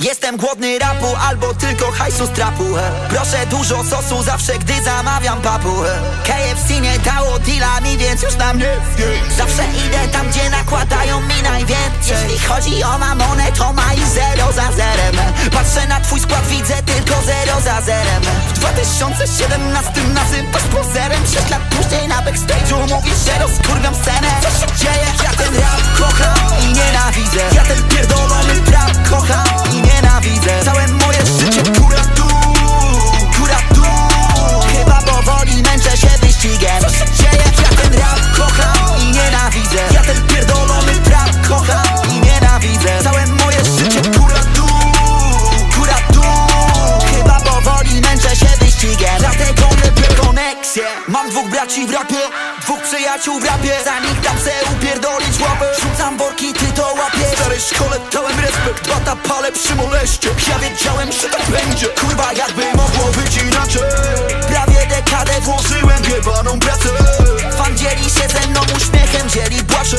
Jestem głodny rapu albo tylko hajsu z trapu. Proszę dużo sosu zawsze gdy zamawiam papu. KFC nie dało deala mi więc już na mnie Zawsze idę tam gdzie nakładają mi najwięcej. Jeśli chodzi o mamonę to ma i zero za zerem Patrzę na twój skład widzę tylko zero za zerem W 2017 nazywasz pozerem Sześć lat później na backstage'u mówisz, że rozkurwiam scenę koneksję Mam dwóch braci w rapie Dwóch przyjaciół w rapie. Za nich dam se upierdolić łapę Rzucam worki, ty to łapiesz. W starej szkole dałem respekt Bata palę przy moleście. Ja wiedziałem, że tak będzie Kurwa, jakby mogło być inaczej. Prawie dekadę włożyłem jebaną pracę. Fan dzieli się ze mną uśmiechem Dzieli płacze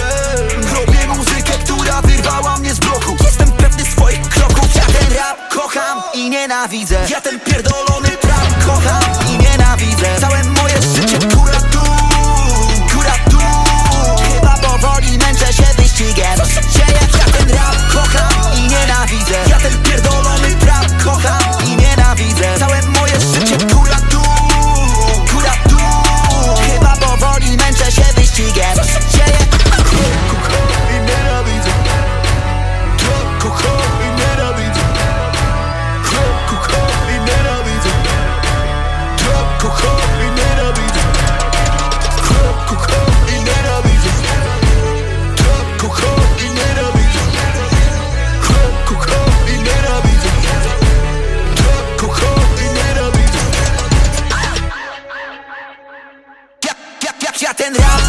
Robię muzykę, która wyrwała mnie z bloku. Jestem pewny swoich kroków Ja ten rap kocham i nienawidzę. Ja ten pierdolony ya tendrás